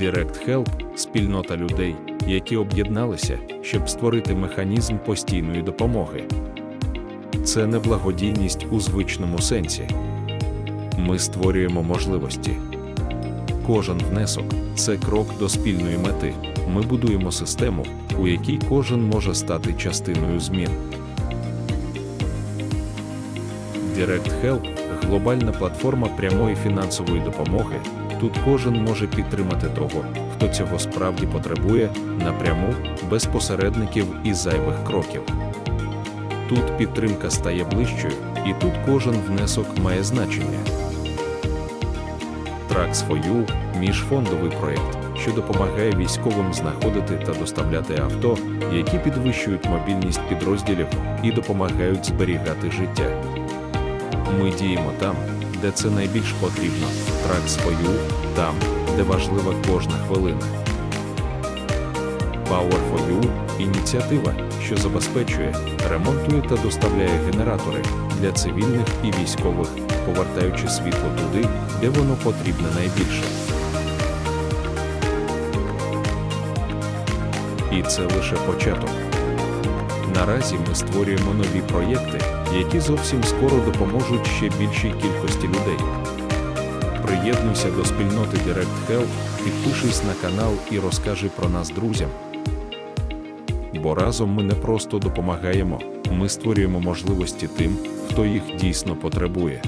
Direct Help спільнота людей, які об'єдналися, щоб створити механізм постійної допомоги. Це не благодійність у звичному сенсі. Ми створюємо можливості. Кожен внесок це крок до спільної мети. Ми будуємо систему, у якій кожен може стати частиною змін. Direct Help – глобальна платформа прямої фінансової допомоги. Тут кожен може підтримати того, хто цього справді потребує, напряму, без посередників і зайвих кроків. Тут підтримка стає ближчою, і тут кожен внесок має значення. Tracks4U – міжфондовий проєкт, що допомагає військовим знаходити та доставляти авто, які підвищують мобільність підрозділів і допомагають зберігати життя. Ми діємо там, де це найбільш потрібно. Tracks4U – там, де важлива кожна хвилина. Power4U – ініціатива, що забезпечує, ремонтує та доставляє генератори для цивільних і військових, повертаючи світло туди, де воно потрібне найбільше. І це лише початок. Наразі ми створюємо нові проєкти, які зовсім скоро допоможуть ще більшій кількості людей. Приєднуйся до спільноти Direct Health, підпишись на канал і розкажи про нас друзям. Бо разом ми не просто допомагаємо, ми створюємо можливості тим, хто їх дійсно потребує.